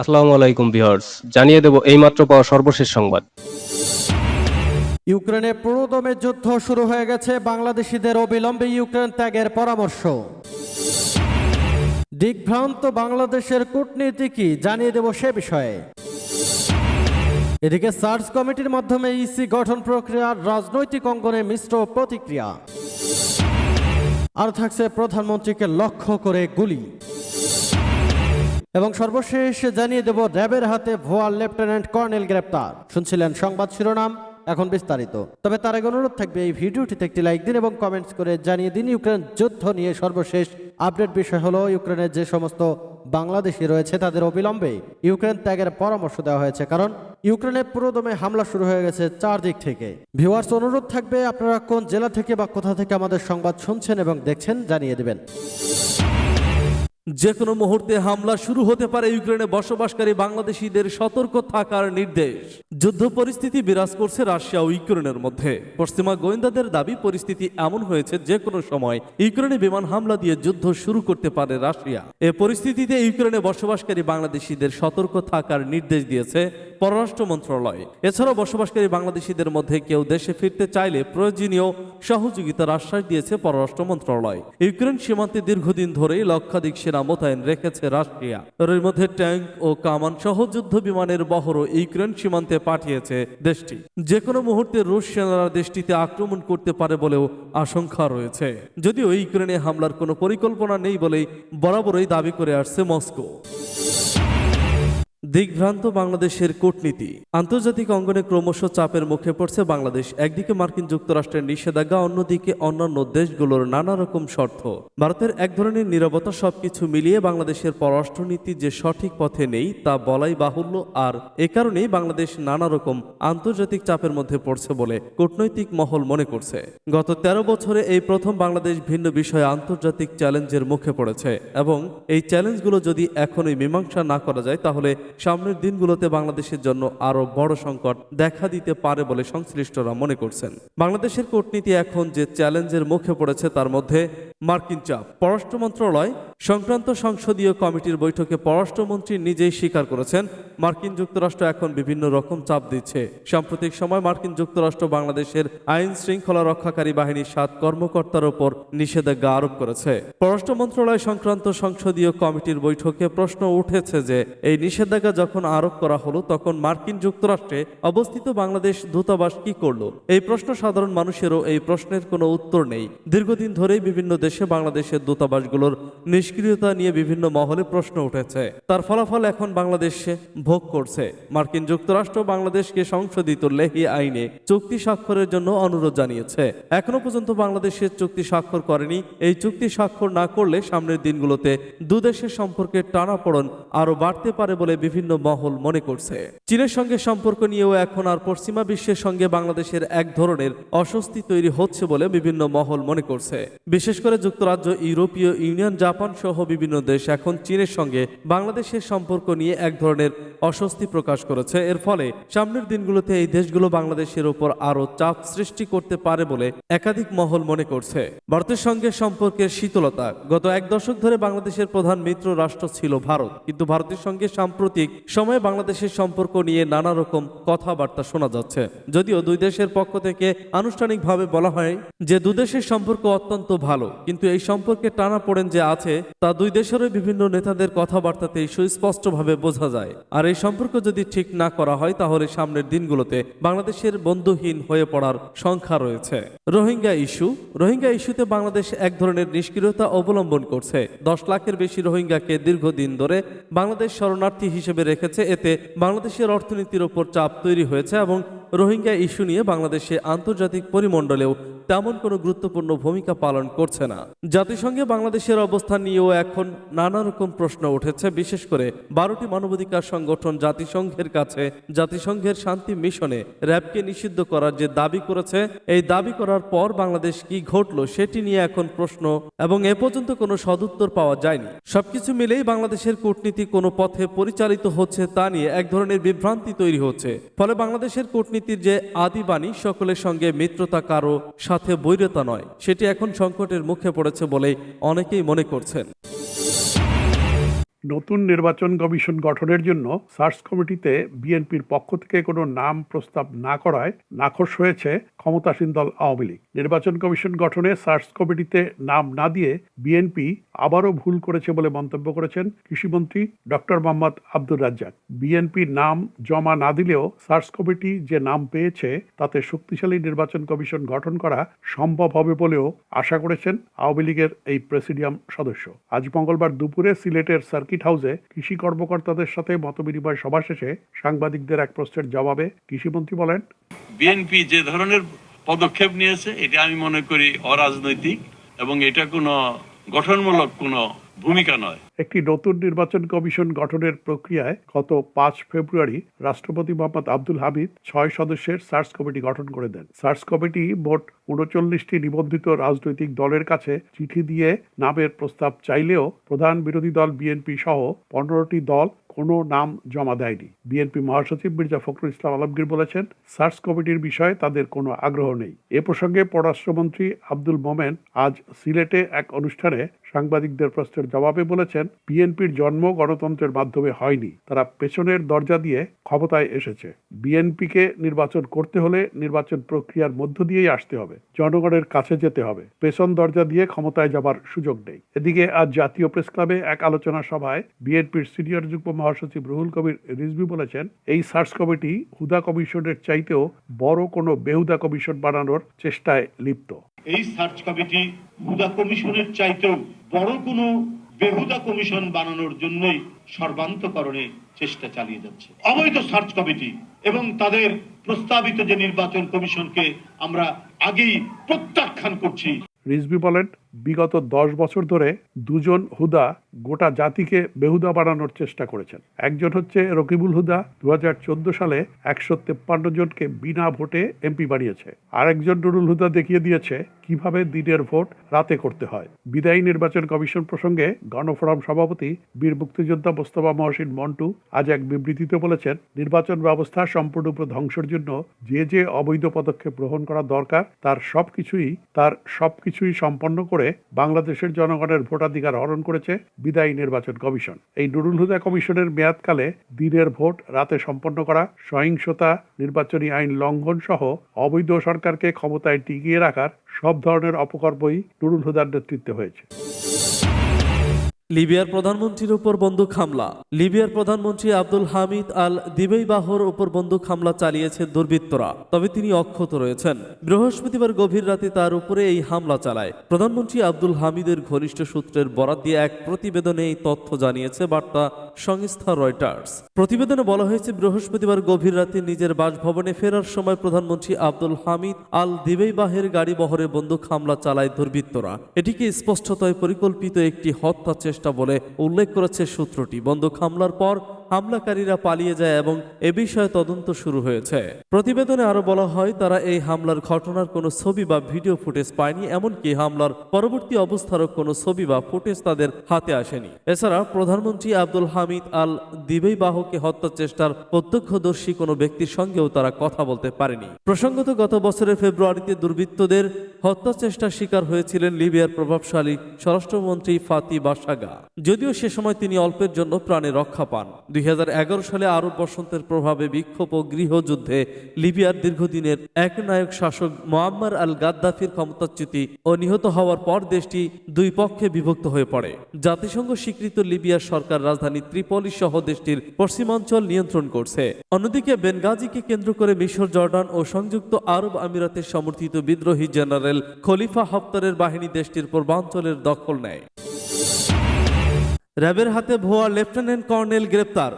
আসসালামু আলাইকুম ভিউয়ার্স, জানিয়ে দেব এইমাত্র পাওয়া সর্বশেষ সংবাদ। ইউক্রেনে পুরোদমে যুদ্ধ শুরু হয়ে গেছে বাংলাদেশিদের অবিলম্বে ইউক্রেন ত্যাগের পরামর্শ। দিগ্ভ্রান্ত বাংলাদেশের কূটনীতি কি, জানিয়ে দেব সে বিষয়ে। এদিকে সার্চ কমিটির মাধ্যমে ইসি গঠন প্রক্রিয়ার রাজনৈতিক অঙ্গনে মিশ্র প্রতিক্রিয়া। আর থাকছে প্রধানমন্ত্রীকে লক্ষ্য করে গুলি। এবং সর্বশেষ জানিয়ে দেব, র্যাবের হাতে ভুয়া লেফটেন্যান্ট কর্নেল গ্রেপ্তার। শুনছিলেন সংবাদ শিরোনাম, এখন বিস্তারিত। তবে তার আগে অনুরোধ থাকবে, এই ভিডিওটিতে একটি লাইক দিন এবং কমেন্টস করে জানিয়ে দিন, ইউক্রেন যুদ্ধ নিয়ে সর্বশেষ আপডেট বিষয় হলো ইউক্রেনের যে সমস্ত বাংলাদেশি রয়েছে তাদের অবিলম্বে ইউক্রেন ত্যাগের পরামর্শ দেওয়া হয়েছে। কারণ ইউক্রেনে পুরোদমে হামলা শুরু হয়ে গেছে চারদিক থেকে। ভিউয়ার্স, অনুরোধ থাকবে, আপনারা কোন জেলা থেকে বা কোথা থেকে আমাদের সংবাদ শুনছেন এবং দেখছেন জানিয়ে দেবেন। যে কোনো মুহূর্তে হামলা শুরু হতে পারে ইউক্রেনে বসবাসকারী বাংলাদেশিদের সতর্ক থাকার নির্দেশ। যুদ্ধ পরিস্থিতি বিরাজ করছে রাশিয়া ও ইউক্রেনের মধ্যে। পশ্চিমা গোয়েন্দাদের দাবি, পরিস্থিতি এমন হয়েছে যে কোনো সময় ইউক্রেনে বিমান হামলা দিয়ে যুদ্ধ শুরু করতে পারে রাশিয়া। এ পরিস্থিতিতে ইউক্রেনে বসবাসকারী বাংলাদেশিদের সতর্ক থাকার নির্দেশ দিয়েছে পররাষ্ট্র মন্ত্রণালয়। এছাড়াও বসবাসকারী বাংলাদেশিদের মধ্যে কেউ দেশে ফিরতে চাইলে প্রয়োজনীয় সহযোগিতার আশ্বাস দিয়েছে পররাষ্ট্র মন্ত্রণালয়। ইউক্রেন সীমান্তে দীর্ঘদিন ধরেই লক্ষাধিক সেনা মোতায়েন রেখেছে রাশিয়া। এর মধ্যে ট্যাঙ্ক ও কামান সহ যুদ্ধ বিমানের বহরও ইউক্রেন সীমান্তে পাঠিয়েছে দেশটি। যে কোনো মুহূর্তে রুশ সেনারা দেশটিতে আক্রমণ করতে পারে বলেও আশঙ্কা রয়েছে। যদিও ইউক্রেনে হামলার কোনো পরিকল্পনা নেই বলেই বরাবরই দাবি করে আসছে মস্কো। দিগ্ভ্রান্ত বাংলাদেশের কূটনীতি। আন্তর্জাতিক অঙ্গনে ক্রমশ চাপের মুখে পড়ছে বাংলাদেশ। একদিকে মার্কিন যুক্তরাষ্ট্রের নিষেধাজ্ঞা, অন্যদিকে অন্যান্য দেশগুলোর নানা রকম শর্ত। ভারতের এক ধরনের নিরবতা সবকিছু মিলিয়ে বাংলাদেশের পররাষ্ট্রনীতি যে সঠিক পথে নেই, তা বলাই বাহুল্য। আর এ কারণেই বাংলাদেশ নানা রকম আন্তর্জাতিক চাপের মধ্যে পড়ছে বলে কূটনৈতিক মহল মনে করছে। গত ১৩ বছরে এই প্রথম বাংলাদেশ ভিন্ন বিষয়ে আন্তর্জাতিক চ্যালেঞ্জের মুখে পড়েছে। এবং এই চ্যালেঞ্জগুলো যদি এখনই মীমাংসা না করা যায়, তাহলে সামনের দিনগুলোতে বাংলাদেশের জন্য আরও বড় সংকট দেখা দিতে পারে বলে সংশ্লিষ্টরা মনে করছেন। বাংলাদেশের কূটনীতি এখন যে চ্যালেঞ্জের মুখে পড়েছে তার মধ্যে মার্কিন চাপ। পররাষ্ট্র মন্ত্রণালয় সংক্রান্ত সংসদীয় কমিটির বৈঠকে পররাষ্ট্রমন্ত্রী নিজেই স্বীকার করেছেন মার্কিন যুক্তরাষ্ট্র এখন বিভিন্ন রকম চাপ দিচ্ছে। সাম্প্রতিক সময় মার্কিন যুক্তরাষ্ট্র বাংলাদেশের আইন শৃঙ্খলা রক্ষাকারী বাহিনীর সাত কর্মকর্তার ওপর নিষেধাজ্ঞা আরোপ করেছে। পররাষ্ট্র মন্ত্রণালয় সংক্রান্ত সংসদীয় কমিটির বৈঠকে প্রশ্ন উঠেছে যে, এই নিষেধাজ্ঞা যখন আরোপ করা হলো, তখন মার্কিন যুক্তরাষ্ট্রে অবস্থিত বাংলাদেশ দূতাবাস কি করল? এই প্রশ্ন সাধারণ মানুষেরও এই প্রশ্নের কোনো উত্তর নেই। দীর্ঘদিন ধরেই বিভিন্ন দেশে বাংলাদেশের দূতাবাসগুলোর নিষ্ক্রিয়তা নিয়ে বিভিন্ন মহলে প্রশ্ন উঠেছে। তার ফলাফল এখন বাংলাদেশে ভোগ করছে। মার্কিন যুক্তরাষ্ট্র বাংলাদেশকে সংশোধিত লেহি আইনে চুক্তি স্বাক্ষরের জন্য অনুরোধ জানিয়েছে। এখনও পর্যন্ত বাংলাদেশে চুক্তি স্বাক্ষর করেনি। এই চুক্তি স্বাক্ষর না করলে সামনের দিনগুলোতে দুদেশের সম্পর্কের টানাপোড়ন আরও বাড়তে পারে বলে বিভিন্ন মহল মনে করছে। চীনের সঙ্গে সম্পর্ক নিয়েও এখন আর পশ্চিমা বিশ্বের সঙ্গে বাংলাদেশের এক ধরনের অস্বস্তি তৈরি হচ্ছে বলে বিভিন্ন মহল মনে করছে। বিশেষ করে যুক্তরাজ্য, ইউরোপীয় ইউনিয়ন, জাপান সহ বিভিন্ন দেশ এখন চীনের সঙ্গে বাংলাদেশের সম্পর্ক নিয়ে এক ধরনের অস্বস্তি প্রকাশ করেছে। এর ফলে সামনের দিনগুলোতে এই দেশগুলো বাংলাদেশের উপর আরও চাপ সৃষ্টি করতে পারে বলে একাধিক মহল মনে করছে। ভারতের সঙ্গে সম্পর্কের শীতলতা। গত এক দশক ধরে বাংলাদেশের প্রধান মিত্র রাষ্ট্র ছিল ভারত। কিন্তু ভারতের সঙ্গে সাম্প্রতিক সময়ে বাংলাদেশের সম্পর্ক নিয়ে নানা রকম কথাবার্তা শোনা যাচ্ছে। যদিও দুই দেশের পক্ষ থেকে আনুষ্ঠানিকভাবে বলা হয় যে দুদেশের সম্পর্ক অত্যন্ত ভালো। কিন্তু এই সম্পর্কে টানা পড়েন যে আছে, তা দুই দেশেরই বিভিন্ন নেতাদের কথাবার্তাতেই সুস্পষ্টভাবে বোঝা যায়। আর এই সম্পর্ক যদি ঠিক না করা হয়, তাহলে সামনের দিনগুলোতে বাংলাদেশের বন্ধুহীন হয়ে পড়ার সংখ্যা রয়েছে। রোহিঙ্গা ইস্যু, রোহিঙ্গা ইস্যুতে বাংলাদেশ এক ধরনের নিষ্ক্রিয়তা অবলম্বন করছে। দশ লাখের বেশি রোহিঙ্গাকে দীর্ঘদিন ধরে বাংলাদেশ শরণার্থী হিসেবে রেখেছে। এতে বাংলাদেশের অর্থনীতির ওপর চাপ তৈরি হয়েছে এবং রোহিঙ্গা ইস্যু নিয়ে বাংলাদেশে আন্তর্জাতিক পরিমণ্ডলেও তেমন কোনো গুরুত্বপূর্ণ ভূমিকা পালন করছে না। জাতিসংঘে বাংলাদেশের অবস্থান নিয়েও এখন নানা রকম প্রশ্ন উঠেছে। বিশেষ করে বারোটি মানবাধিকার সংগঠন জাতিসংঘের কাছে, জাতিসংঘের শান্তি মিশনে র্যাবকে নিষিদ্ধ করার যে দাবি করেছে, এই দাবি করার পর বাংলাদেশ কি ঘটলো সেটি নিয়ে এখন প্রশ্ন এবং এ পর্যন্ত কোনো সদুত্তর পাওয়া যায়নি। সবকিছু মিলেই বাংলাদেশের কূটনীতি কোনো পথে পরিচালিত হচ্ছে তা নিয়ে এক ধরনের বিভ্রান্তি তৈরি হচ্ছে। ফলে বাংলাদেশের কূটনীতির যে আদিবাণী সকলের সঙ্গে মিত্রতা কারও সাথে বৈরতা নয় সেটি এখন সংকটের মুখে পড়েছে বলে অনেকেই মনে করছেন। নতুন নির্বাচন কমিশন গঠনের জন্য সার্চ কমিটিতে বিএনপির পক্ষ থেকে কোনো নাম প্রস্তাব না করায় নাখোশ হয়েছে ক্ষমতাসীন দল আওয়ামী লীগ। নির্বাচন কমিশন গঠনে সার্চ কমিটিতে নাম না দিয়ে বিএনপি আবারও ভুল করেছে বলে মন্তব্য করেছেন কৃষিমন্ত্রী ডক্টর মোহাম্মদ আব্দুর রাজ্জাক। বিএনপি নাম জমা না দিলেও সার্চ কমিটি যে নাম পেয়েছে তাতে শক্তিশালী নির্বাচন কমিশন গঠন করা সম্ভব হবে বলেও আশা করেছেন আওয়ামী লীগের এই প্রেসিডিয়াম সদস্য। আজ মঙ্গলবার দুপুরে সিলেটের সার্কিট হাউসে কৃষি কর্মকর্তাদের সাথে মতবিনিময় সভা শেষে সাংবাদিকদের এক প্রশ্নের জবাবে কৃষিমন্ত্রী বলেন, বিএনপি যে ধরনের পদক্ষেপ নিয়েছে, এটা আমি মনে করি অরাজনৈতিক এবং এটা কোনো গঠনমূলক কোনো ভূমিকা নয়। একটি নতুন নির্বাচন কমিশন গঠনের প্রক্রিয়ায় গত পাঁচ ফেব্রুয়ারি রাষ্ট্রপতি মোহাম্মদ আব্দুল হামিদ ছয় সদস্যের সার্চ কমিটি গঠন করে দেন। সার্চ কমিটি মোট উনচল্লিশটি নিবন্ধিত রাজনৈতিক দলের কাছে চিঠি দিয়ে নামের প্রস্তাব চাইলেও প্রধান বিরোধী দল বিএনপি সহ পনেরোটি দল কোনো নাম জমা দেয়নি। বিএনপি মহাসচিব মির্জা ফখরুল ইসলাম আলমগীর বলেছেন, সার্চ কমিটির বিষয়ে তাদের কোনো আগ্রহ নেই। এ প্রসঙ্গে পররাষ্ট্রমন্ত্রী আব্দুল মোমেন আজ সিলেটে এক অনুষ্ঠানে সাংবাদিকদের প্রশ্নের জবাবে বলেছেন, বিএনপির জন্ম গণতন্ত্রের মাধ্যমে হয়নি। তারা পেছনের দরজা দিয়ে ক্ষমতায় এসেছে। বিএনপিকে নির্বাচন করতে হলে নির্বাচন প্রক্রিয়ার মধ্য দিয়েই আসতে হবে। জনগণের কাছে যেতে হবে। পেছন দরজা দিয়ে ক্ষমতায় যাবার সুযোগ নেই। এদিকে আজ জাতীয় প্রেস ক্লাবে এক আলোচনা সভায় বিএনপির সিনিয়র যুগ্ম মহাসচিব রুহুল কবির রিজভি বলেছেন এই সার্চ কমিটি হুদা কমিশনের চাইতেও বড় কোনো বেহুদা কমিশন বানানোর চেষ্টায় লিপ্ত। এই সার্চ কমিটি হুদা কমিশনের চাইতেও বড় কোনো বেহুদা কমিশন বানানোর জন্যই সর্বান্তকরণে চেষ্টা চালিয়ে যাচ্ছে। অবৈধ সার্চ কমিটি এবং তাদের প্রস্তাবিত যে নির্বাচন কমিশনকে আমরা আগেই প্রত্যাখ্যান করছি। রিজভি বলেন বিগত দশ বছর ধরে দুজন হুদা গোটা জাতিকে বেহুদা বানানোর চেষ্টা করেছেন। একজন হচ্ছে রকিবুল হুদা দু সালে একশো তেপ্পান্ন জনকে বিনা ভোটে এমপি বানিয়েছে। আরেকজন নুরুল হুদা দেখিয়ে দিয়েছে কীভাবে দিনের ভোট রাতে করতে হয়। বিদায়ী নির্বাচন কমিশন প্রসঙ্গে গণফোরাম সভাপতি বীর মুক্তিযোদ্ধা মোস্তফা মহসিন মন্টু আজ এক বিবৃতিতে বলেছেন, নির্বাচন ব্যবস্থা সম্পূর্ণরূপে ধ্বংসের জন্য যে যে অবৈধ পদক্ষেপ গ্রহণ করা দরকার, তার সবকিছুই তার সবকিছুই সম্পন্ন করে বাংলাদেশের জনগণের ভোটাধিকার হরণ করেছে বিদায়ী নির্বাচন কমিশন। এই নুরুল হুদা কমিশনের মেয়াদকালে দিনের ভোট রাতে সম্পন্ন করা, সহিংসতা, নির্বাচনী আইন লঙ্ঘন সহ অবৈধ সরকারকে ক্ষমতায় টিকিয়ে রাখার সব ধরনের অপকর্মই নুরুল হুদার নেতৃত্বে হয়েছে। লিবিয়ার প্রধানমন্ত্রীর উপর বন্দুক হামলা। লিবিয়ার প্রধানমন্ত্রী আব্দুল হামিদ আল দিবেইবাহর উপর বন্দুক হামলা চালিয়েছে দুর্বৃত্তরা, তবে তিনি অক্ষত রয়েছেন। বৃহস্পতিবার গভীর রাতে তার উপরে এই হামলা চালায়। প্রধানমন্ত্রী আব্দুল হামিদের ঘনিষ্ঠ সূত্রের বরাত দিয়ে এক প্রতিবেদনে এই তথ্য জানিয়েছে বার্তা সংস্থা রয়টার্স। প্রতিবেদনে বলা হয়েছে, বৃহস্পতিবার গভীর রাতে নিজের বাসভবনে ফেরার সময় প্রধানমন্ত্রী আব্দুল হামিদ আল দিবেইবাহের গাড়ি বহরে বন্দুক হামলা চালায় দুর্বৃত্তরা। এটিকে স্পষ্টতই পরিকল্পিত একটি হত্যা চেষ্টা বলে উল্লেখ করেছে সূত্রটি। বন্দুক হামলার পর হামলাকারীরা পালিয়ে যায় এবং এ বিষয়ে তদন্ত শুরু হয়েছে। প্রতিবেদনে আরও বলা হয়, তারা এই হামলার ঘটনার কোনো ছবি বা ভিডিও ফুটেজ পায়নি, এমনকি হামলার পরবর্তী অবস্থারও কোনো ছবি বা ফুটেজ তাদের হাতে আসেনি। এছাড়া প্রধানমন্ত্রী আব্দুল হামিদ আল দিবেই বাহকে হত্যা চেষ্টার প্রত্যক্ষদর্শী কোনো ব্যক্তির সঙ্গেও তারা কথা বলতে পারেনি। প্রসঙ্গত, গত বছরের ফেব্রুয়ারিতে দুর্বৃত্তদের হত্যা চেষ্টার শিকার হয়েছিলেন লিবিয়ার প্রভাবশালী স্বরাষ্ট্রমন্ত্রী ফাতি বাসাগা। যদিও সে সময় তিনি অল্পের জন্য প্রাণে রক্ষা পান। দুই সালে আরব বসন্তের প্রভাবে বিক্ষোভ ও গৃহযুদ্ধে লিবিয়ার দীর্ঘদিনের এক নায়ক শাসক মোয়াম্মার আল গাদ্দাফির ক্ষমতাচ্যুতি ও নিহত হওয়ার পর দেশটি দুই পক্ষে বিভক্ত হয়ে পড়ে। জাতিসংঘ স্বীকৃত লিবিয়ার সরকার রাজধানী ত্রিপলি সহ দেশটির পশ্চিমাঞ্চল নিয়ন্ত্রণ করছে। অন্যদিকে বেনগাজিকে কেন্দ্র করে মিশর, জর্ডান ও সংযুক্ত আরব আমিরাতের সমর্থিত বিদ্রোহী জেনারেল খলিফা হাফতারের বাহিনী দেশটির পূর্বাঞ্চলের দখল নেয়। র্যাবের হাতে ভুয়া লেফটেন্যান্ট কর্নেল গ্রেপ্তার।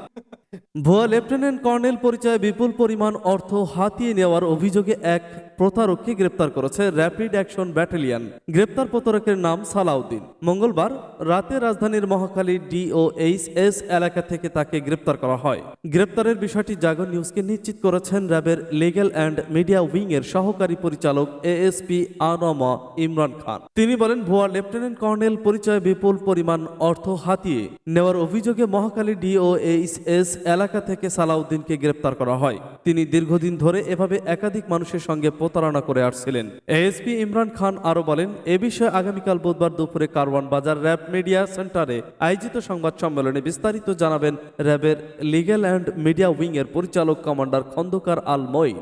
ভুয়া লেফটেন্যান্ট কর্নেল পরিচয়ে বিপুল পরিমাণ অর্থ হাতিয়ে নেওয়ার অভিযোগে এক প্রতারককে গ্রেপ্তার করেছে র্যাপিড অ্যাকশন ব্যাটালিয়ন। গ্রেপ্তার প্রতারকের নাম সালাউদ্দিন। মঙ্গলবার রাতে রাজধানীর মহাখালী ডিওএইচ এস এলাকা থেকে তাকে গ্রেপ্তার করা হয়। গ্রেপ্তারের বিষয়টি জাগর নিউজকে নিশ্চিত করেছেন র্যাবের লিগ্যাল অ্যান্ড মিডিয়া উইং এর সহকারী পরিচালক এএসপি আনমা ইমরান খান। তিনি বলেন, ভুয়া লেফটেন্যান্ট কর্নেল পরিচয়ে বিপুল পরিমাণ অর্থ হাতিয়ে নেওয়ার অভিযোগে মহাখালী ডিওএইচ এস এলাকা থেকে সালাউদ্দিনকে গ্রেপ্তার করা হয়। তিনি দীর্ঘদিন ধরে এভাবে একাধিক মানুষের সঙ্গে প্রতারণা করে আসছিলেন। এএসপি ইমরান খান আরও বলেন, এ বিষয়ে আগামীকাল বুধবার দুপুরে কারওয়ান বাজার র্যাব মিডিয়া সেন্টারে আয়োজিত সংবাদ সম্মেলনে বিস্তারিত জানাবেন র্যাবের লিগ্যাল অ্যান্ড মিডিয়া উইংয়ের পরিচালক কমান্ডার খন্দকার আল মঈন